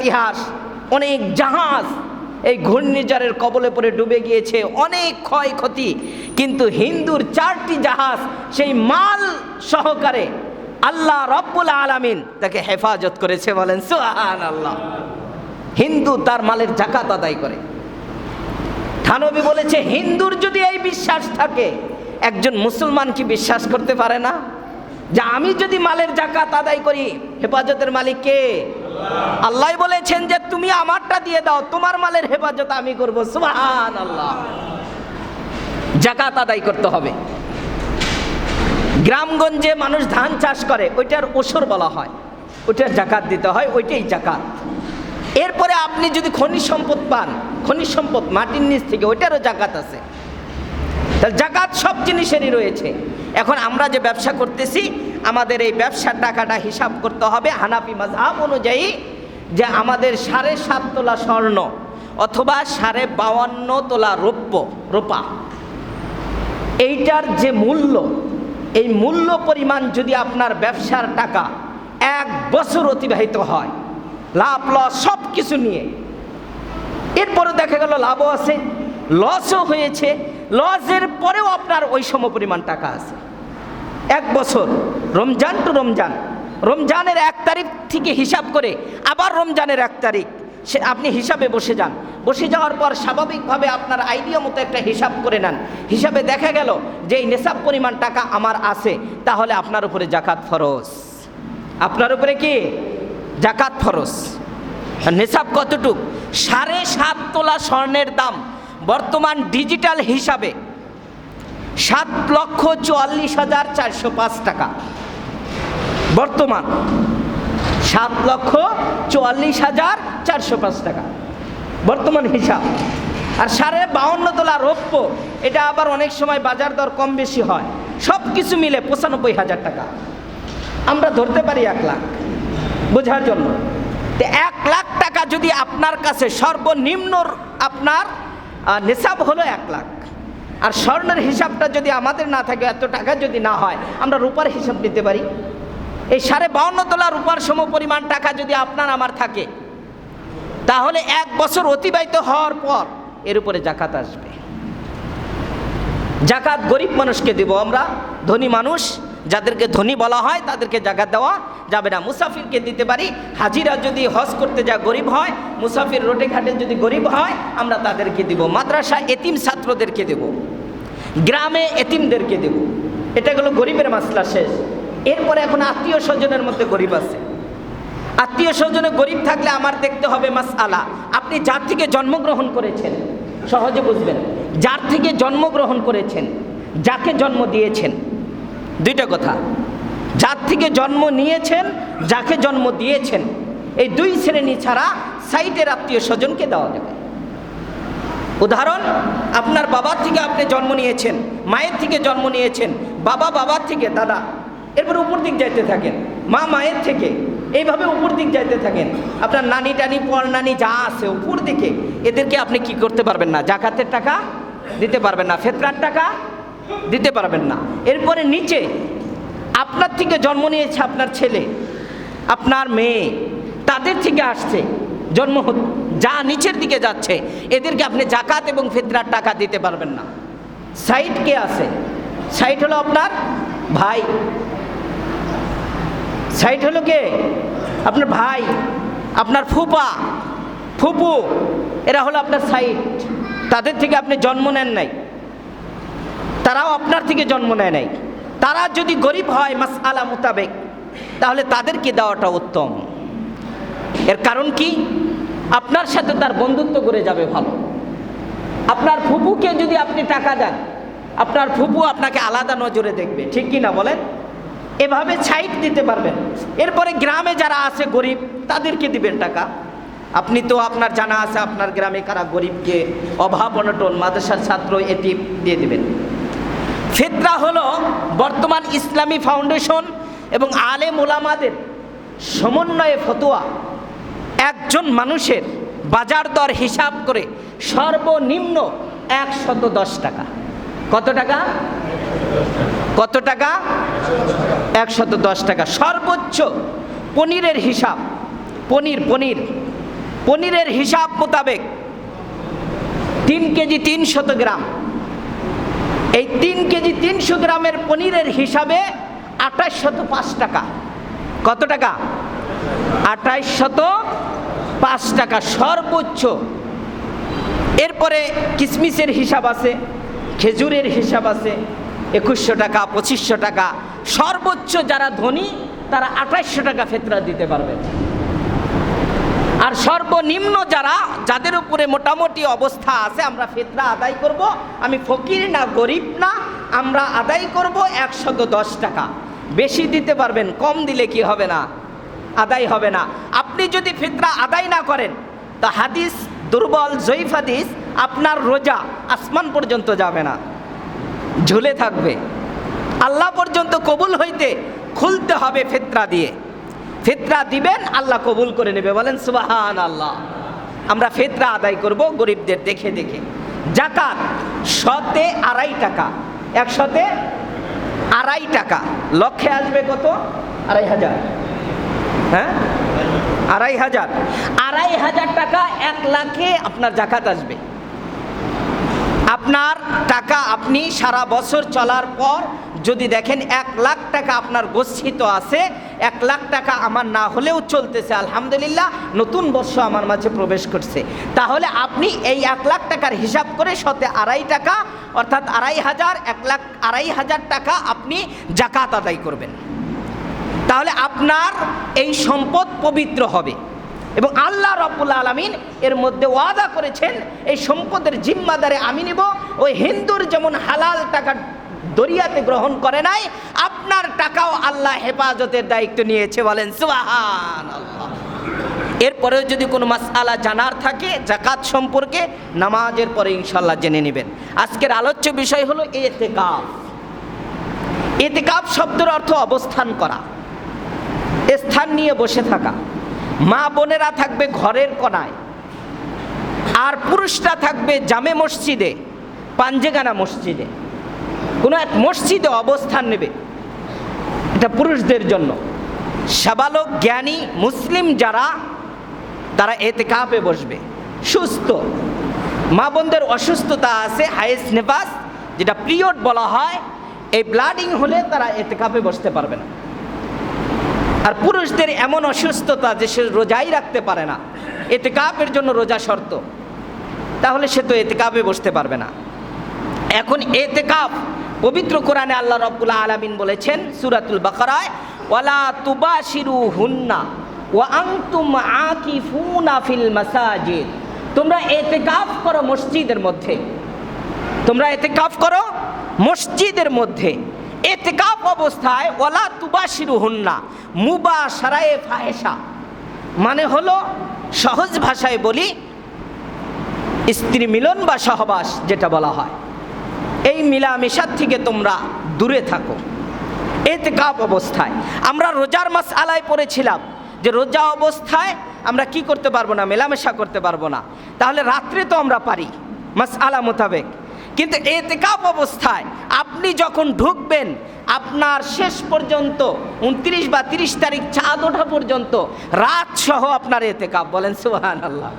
ইতিহাস, অনেক জাহাজ এই ঘূর্ণিঝড়ের কবলে পড়ে ডুবে গিয়েছে, অনেক ক্ষয়ক্ষতি। কিন্তু হিন্দুর চারটি জাহাজ সেই মাল সহকারে আল্লাহ রব্বুল আলামিন তাকে হেফাজত করেছে বলেন সুহান আল্লাহ হিন্দু তার মালের জাকাত আদায় করে। থানবী বলেছে, হিন্দুর যদি এই বিশ্বাস থাকে, একজন মুসলমান কি বিশ্বাস করতে পারে না? যে আমি যদি মালের জাকাত আদায় করি, হেফাজতের মালিক কে? আল্লাহ বলেছেন যে তুমি আমারটা দিয়ে দাও, তোমার মালের হেফাজত আমি করব। সুবহান আল্লাহ জাকাত আদায় করতে হবে। গ্রামগঞ্জে মানুষ ধান চাষ করে, ওইটার ওসর বলা হয়। ওইটার জাকাত দিতে হয়, ওইটাই জাকাত এরপরে আপনি যদি খনিজ সম্পদ পান, খনিজ সম্পদ মাটির নিচ থেকে, ওইটারও জাকাত আছে। তাহলে জাকাত সব জিনিসেরই রয়েছে। এখন আমরা যে ব্যবসা করতেছি, আমাদের এই ব্যবসার টাকাটা হিসাব করতে হবে হানাফি মাঝহাব অনুযায়ী যে আমাদের সাড়ে সাত তোলা স্বর্ণ অথবা সাড়ে বাউান্ন তোলা রৌপ্য, রূপা। এইটার যে মূল্য, এই মূল্য পরিমাণ যদি আপনার ব্যবসার টাকা এক বছর অতিবাহিত হয়, লাভ, লস সব কিছু নিয়ে এরপরে দেখা গেল লাভও আছে, লসও হয়েছে, লসের পরেও আপনার ওই সম পরিমাণ টাকা আছে। এক বছর, রমজান টু রমজান। রমজানের এক তারিখ থেকে হিসাব করে আবার রমজানের এক তারিখ। সে আপনি হিসাবে বসে যান। বসে যাওয়ার পর স্বাভাবিকভাবে আপনার আইডিয়া মতো একটা হিসাব করে নেন। হিসাবে দেখা গেল যে এই নেশাব পরিমাণ টাকা আমার আছে, তাহলে আপনার উপরে জাকাত ফরজ। আপনার উপরে কি? জাকাত ফরজ। নেশাব কতটুক? সাড়ে সাত তোলা স্বর্ণের দাম বর্তমান ডিজিটাল হিসাবে সাত লক্ষ চুয়াল্লিশ হাজার চারশো পাঁচ টাকা। বর্তমান সাত লক্ষ চুয়াল্লিশ হাজার চারশো পাঁচ টাকা। বর্তমান হিসাব। আর সাড়ে বাউন্ন তোলা রৌপ্য, এটা আবার অনেক সময় বাজার দর কম বেশি হয়। সব কিছু মিলে পঁচানব্বই হাজার টাকা। আমরা ধরতে পারি এক লাখ। বোঝার জন্য। তো এক লাখ টাকা যদি আপনার কাছে সর্বনিম্ন আপনার নেশাব হলো এক লাখ। আর স্বর্ণের হিসাবটা যদি আমাদের না থাকে, এত টাকা যদি না হয়, আমরা রূপার হিসাব নিতে পারি। এই সাড়ে বাউন্ন তোলা রূপার সম পরিমাণ টাকা যদি আপনার আমার থাকে, তাহলে এক বছর অতিবাহিত হওয়ার পর এর উপরে জাকাত আসবে। জাকাত গরিব মানুষকে দেব আমরা, ধনী মানুষ, যাদেরকে ধনী বলা হয় তাদেরকে জাকাত দেওয়া যাবে না। মুসাফিরকে দিতে পারি, হাজিরা যদি হজ করতে যা গরিব হয়, মুসাফির রোটে ঘাটে যদি গরিব হয়, আমরা তাদেরকে দিব। মাদ্রাসা এতিম ছাত্রদেরকে দেব। গ্রামে এতিমদেরকে দেব। এটা গেলো গরিবের মাসলা শেষ। এরপরে এখন আত্মীয় স্বজনের মধ্যে গরিব আছে। আত্মীয় স্বজনে গরিব থাকলে আমার দেখতে হবে মাস আলা আপনি যার থেকে জন্মগ্রহণ করেছেন, সহজে বুঝবেন। যার থেকে জন্মগ্রহণ করেছেন, যাকে জন্ম দিয়েছেন। দুইটা কথা। যার থেকে জন্ম নিয়েছেন, যাকে জন্ম দিয়েছেন, এই দুই শ্রেণি ছাড়া সাইটের আত্মীয় স্বজনকে দেওয়া যাবে উদাহরণ, আপনার বাবার থেকে আপনি জন্ম নিয়েছেন, মায়ের থেকে জন্ম নিয়েছেন, বাবা বাবার থেকে, দাদা। এরপর উপর দিক যাইতে থাকেন, মা মায়ের থেকে। এইভাবে উপর দিক যাইতে থাকেন। আপনার নানি টানি, পর নানি যা আছে উপর দিকে, এদেরকে আপনি কি করতে পারবেন না? জাকাতের টাকা দিতে পারবেন না, ফেতরার টাকা দিতে পারবেন না। এরপরে নিচে, আপনার থেকে জন্ম নিয়েছে আপনার ছেলে, আপনার মেয়ে, তাদের থেকে আসছে, জন্ম যা নিচের দিকে যাচ্ছে, এদেরকে আপনি জাকাত এবং ফিতরার টাকা দিতে পারবেন না। সাইড কে আছে? সাইড হলো আপনার ভাই। সাইড হলো কে? আপনার ভাই, আপনার ফুপা। ফুপু, এরা হলো আপনার সাইড তাদের থেকে আপনি জন্ম নেন নাই। তারাও আপনার থেকে জন্ম নেয় নাই। তারা যদি গরিব হয় মাস আলা মোতাবেক, তাহলে তাদেরকে দেওয়াটা উত্তম। এর কারণ কি? আপনার সাথে তার বন্ধুত্ব করে যাবে ভালো। আপনার ফুপুকে যদি আপনি টাকা দেন, আপনার ফুপু আপনাকে আলাদা নজরে দেখবে, ঠিক কি না বলেন? এভাবে ছাইট দিতে পারবেন। এরপরে গ্রামে যারা আছে গরিব, তাদেরকে দিবেন টাকা। আপনি তো আপনার জানা আছে, আপনার গ্রামে কারা গরিবকে অভাব, অনটন, মাদ্রাসার ছাত্র এটি দিয়ে দিবেন। ফিতরা হলো বর্তমান ইসলামী ফাউন্ডেশন এবং আলেম ওলামাদের সমন্বয়ে ফতোয়া। একজন মানুষের বাজার দর হিসাব করে সর্বনিম্ন একশত দশ টাকা। কত টাকা? কত টাকা? একশত দশ টাকা। সর্বোচ্চ পনিরের হিসাব, পনির পনির। পনিরের হিসাব মোতাবেক তিন কেজি তিনশত গ্রাম। এই তিন কেজি তিনশো গ্রামের পনিরের হিসাবে আঠাশ শত পাঁচ টাকা। কত টাকা? আঠাইশ শত পাঁচ টাকা সর্বোচ্চ। এরপরে কিসমিসের হিসাব আছে, খেজুরের হিসাব আছে, একুশশো টাকা, পঁচিশশো টাকা। সর্বোচ্চ যারা ধনী, তারা আঠাইশশো টাকা ফেতরা দিতে পারবে। আর সর্বনিম্ন যারা, যাদের উপরে মোটামুটি অবস্থা আছে, আমরা ফেতরা আদায় করব। আমি ফকির না, গরিব না, আমরা আদায় করব একশত দশ টাকা। বেশি দিতে পারবেন, কম দিলে কি হবে না? আদায় হবে না। আপনি যদি ফিতরা আদায় না করেন, তা হাদিস, দুর্বল, জয়ীফ হাদিস, আপনার রোজা আসমান পর্যন্ত যাবে না। ঝুলে থাকবে। আল্লাহ পর্যন্ত কবুল হইতে খুলতে হবে ফিতরা দিয়ে। ফিতরা দিবেন, আল্লাহ কবুল করে নেবে। বলেন সুবাহান আল্লাহ আমরা ফিতরা আদায় করব গরিবদের দেখে দেখে। জাকাত শতে আড়াই টাকা। একশতে আড়াই টাকা। লক্ষে আসবে কত? আড়াই হাজার। হ্যাঁ? আড়াই হাজার। আড়াই হাজার টাকা এক লাখে আপনার জাকাত আসবে। আপনার টাকা আপনি সারা বছর চলার পর যদি দেখেন এক লাখ টাকা আপনার গচ্ছিত আছে, এক লাখ টাকা আমার না হলেও চলতেছে। আলহামদুলিল্লাহ, নতুন বর্ষ আমার মাঝে প্রবেশ করছে। তাহলে আপনি এই এক লাখ টাকার হিসাব করে শতে আড়াই টাকা, অর্থাৎ আড়াই হাজার, এক লাখ আড়াই হাজার টাকা আপনি জাকাত আদায় করবেন। তাহলে আপনার এই সম্পদ পবিত্র হবে। এবং আল্লাহ রব্বুল আলমিন এর মধ্যে ওয়াদা করেছেন, এই সম্পদের জিম্মাদারে আমি নিব। ওই হিন্দুর যেমন হালাল টাকা দরিয়াতে গ্রহণ করে নাই, আপনার টাকাও আল্লাহ হেফাজতের দায়িত্ব নিয়েছে বলেন সুবাহান এরপরেও যদি কোনো মাসআলা জানার থাকে জাকাত সম্পর্কে নামাজের পরে ইনশাল্লাহ জেনে নেবেন। আজকের আলোচ্য বিষয় হলো এতেকাফ। এতেকাফ শব্দের অর্থ অবস্থান করা। স্থান নিয়ে বসে থাকা। মা বোনেরা থাকবে ঘরের কোনায় আর পুরুষরা থাকবে জামে মসজিদে, পাঞ্জেগানা মসজিদে। কোনো এক মসজিদে অবস্থান নেবে। এটা পুরুষদের জন্য। সাবালক, জ্ঞানী, মুসলিম যারা, তারা এতে কাপে বসবে। সুস্থ। মা বোনদের অসুস্থতা আছে হাইস নেপাস যেটা পিরিয়ড বলা হয়, এই ব্লাডিং হলে তারা এতে কাপে বসতে পারবে না। আর পুরুষদের এমন অসুস্থতা যে সে রোজাই রাখতে পারে না। এতে কাপের জন্য রোজা শর্ত। তাহলে সে তো এতে কাপে বসতে পারবে না। এখন এতে কাপ পবিত্র কোরআনে আল্লাহ রব্বুল আলমিন বলেছেন সুরাতুল বাকারায়, ওয়ালা তুবাশিরু হুন্না ওয়া আনতুম আকিফুনা ফিল মাসাজিদ। তোমরা এতে কাপ করো মসজিদের মধ্যে। তোমরা এতে কাপ করো মসজিদের মধ্যে। এতেকাপ অবস্থায় ওলা তুবাশিরু হুন্না মুবা সারায়ে ফাহেসা মানে হলো, সহজ ভাষায় বলি, স্ত্রী মিলন বা সহবাস, যেটা বলা হয়। এই মিলামেশার থেকে তোমরা দূরে থাকো। এতেকাপ অবস্থায়। আমরা রোজার মাস আলায় পড়েছিলাম। যে রোজা অবস্থায় আমরা কি করতে পারব না, মেলামেশা করতে পারব না। তাহলে রাত্রে তো আমরা পারি মাস আলা মোতাবেক। কিন্তু এতেকাপ অবস্থায় আপনি যখন ঢুকবেন, আপনার শেষ পর্যন্ত উনত্রিশ বা তিরিশ তারিখ চাঁদ ওঠা পর্যন্ত রাত সহ আপনার এতেকাপ। বলেন সুহান আল্লাহ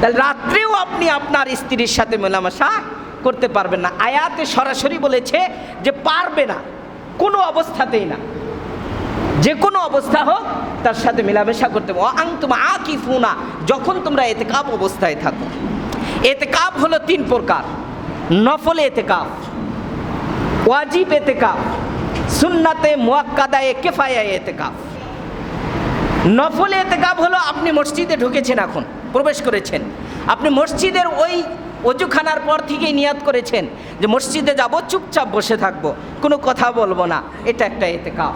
তাহলে রাত্রেও আপনি আপনার স্ত্রীর সাথে মেলামেশা করতে পারবেন না। আয়াতে সরাসরি বলেছে যে পারবে না, কোনো অবস্থাতেই না। যে কোনো অবস্থা হোক, তার সাথে মেলামেশা করতে আং তোমা আ কি ফুনা যখন তোমরা এতে কাপ অবস্থায় থাকো। এতে কাপ হলো তিন প্রকার। নফল এতে কাপ ওয়াজিব এতে কাপ সুন্নাতে মোয়াক্কাদায় কেফায়া এতে কাপ নফল এতেকাব হলো আপনি মসজিদে ঢুকেছেন এখন, প্রবেশ করেছেন। আপনি মসজিদের ওই অজুখানার পর থেকেই নিয়াত করেছেন যে মসজিদে যাব, চুপচাপ বসে থাকব, কোনো কথা বলব না, এটা একটা এতেকাফ।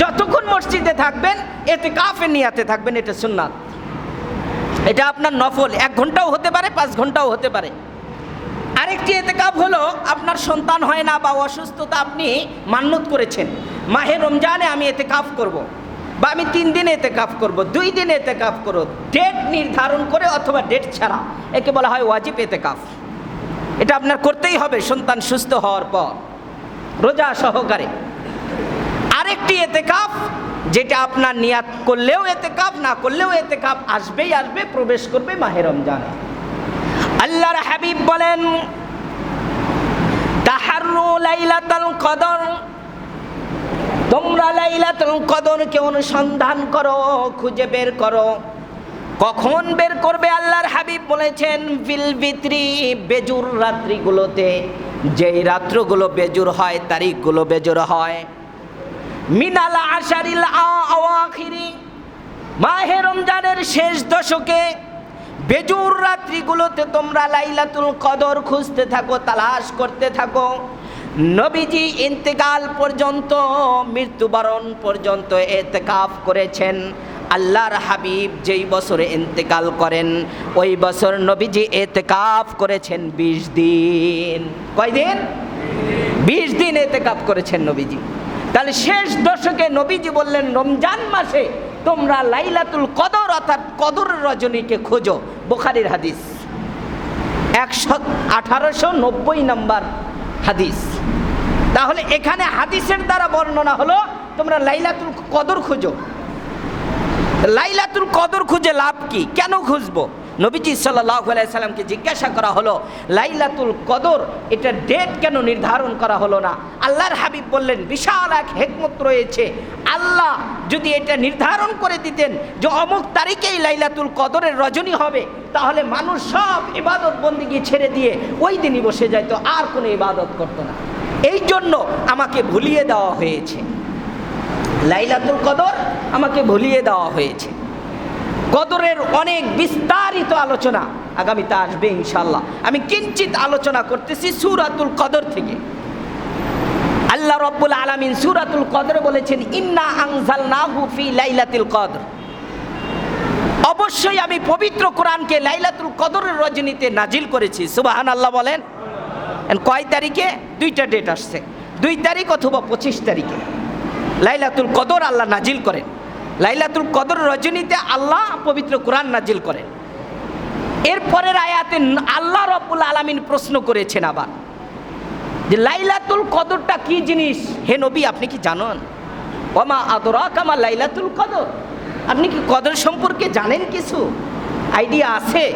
যতক্ষণ মসজিদে থাকবেন এতে কাফের নিয়াতে থাকবেন, এটা সুন্নাত। এটা আপনার নফল। এক ঘন্টাও হতে পারে, পাঁচ ঘন্টাও হতে পারে। আরেকটি এতেকাপ হলো, আপনার সন্তান হয় না বা অসুস্থতা আপনি মান্যত করেছেন। মাহে রমজানে আমি এতে কাফ করব। বা আমি তিন দিনে এতে কাফ করব, দুই দিনে এতে কাফ করব ডেট নির্ধারণ করে অথবা ডেট ছাড়া। একে বলা হয় ওয়াজিব এতে কাফ এটা আপনার করতেই হবে, সন্তান সুস্থ হওয়ার পর। রোজা সহকারে। আরেকটি এতে কাফ যেটা আপনার নিয়াত করলেও এতে কাপ না করলেও এতে কাপ আসবেই আসবে, প্রবেশ করবে মাহে রমজানে। আল্লাহর হাবিব বলেন তাহারু লাইলাতাল কদর, তোমরা লাইলাতুল কদরকে অনুসন্ধান করো, খুঁজে বের করো। কখন বের করবে? আল্লাহর হাবিব বলেছেন বিল বিত্রি বেজুর রাত্রিগুলোতে। যেই রাত্রগুলো বেজুর হয়, তারিখগুলো বেজুর হয়। মিনাল আশারিল আওয়াখিরি। মাহে রমজানের শেষ দশকে বেজুর রাত্রিগুলোতে তোমরা লাইলাতুল কদর খুঁজতে থাকো, তালাশ করতে থাকো। নবীজি ইন্তেকাল পর্যন্ত, মৃত্যুবরণ পর্যন্ত এতেকাফ করেছেন। আল্লাহর হাবিব যেই বছরে ইন্তেকাল করেন, ওই বছর নবীজি এতেকাফ করেছেন বিশ দিন। কয়দিন? বিশ দিন এতেকাফ করেছেন নবীজি। তাহলে শেষ দশকে নবীজি বললেন, রমজান মাসে তোমরা লাইলাতুল কদর অর্থাৎ কদর রজনীকে খোঁজো। বোখারির হাদিস। একশো আঠারোশো নব্বই নম্বর হাদিস। তাহলে এখানে হাদিসের দ্বারা বর্ণনা হলো, তোমরা লাইলাতুল কদর খুঁজো। লাইলাতুল কদর খুঁজে লাভ কি? কেন খুঁজবো? নবীজি সাল্লাহ সাল্লামকে জিজ্ঞাসা করা হলো, লাইলাতুল কদর, এটা ডেট কেন নির্ধারণ করা হলো না? আল্লাহর হাবিব বললেন, বিশাল এক হেকমত রয়েছে। আল্লাহ যদি এটা নির্ধারণ করে দিতেন যে অমুক তারিখেই লাইলাতুল কদরের রজনী হবে, তাহলে মানুষ সব ইবাদত বন্দিগি ছেড়ে দিয়ে ওই দিনই বসে যাইত আর কোনো ইবাদত করতো না। এই জন্য আমাকে ভুলিয়ে দেওয়া হয়েছে। লাইলাতুল কদর আমাকে ভুলিয়ে দেওয়া হয়েছে। কদরের অনেক বিস্তারিত আলোচনা আগামীতে আসবে ইনশাল্লাহ আমি কিঞ্চিত আলোচনা করতেছি সুরাতুল কদর থেকে। আল্লাহ রব্বুল আলমিন সুরাতুল কদর বলেছেন, ইন্না আংজাল ফি লাইলাতুল কদর। অবশ্যই আমি পবিত্র কোরআনকে লাইলাতুল কদরের রজনীতে নাজিল করেছি। সুবাহান আল্লাহ বলেন কয় তারিখে? দুইটা ডেট আসছে। দুই তারিখ অথবা পঁচিশ তারিখে। লাইলাতুল কদর আল্লাহ নাজিল করেন। লাইলাতুল কদর রজনীতে আল্লাহ পবিত্র কোরআন নাজিল করেন। এরপরের আয়াতে আল্লাহ রব্বুল আলমিন প্রশ্ন করেছেন আবার যে লাইলাতুল কদরটা কি জিনিস? হে নবী, আপনি কি জানেন? ওমা আদরা কামা লাইলাতুল কদর। আপনি কি কদর সম্পর্কে জানেন কিছু? আইডিয়া আছে?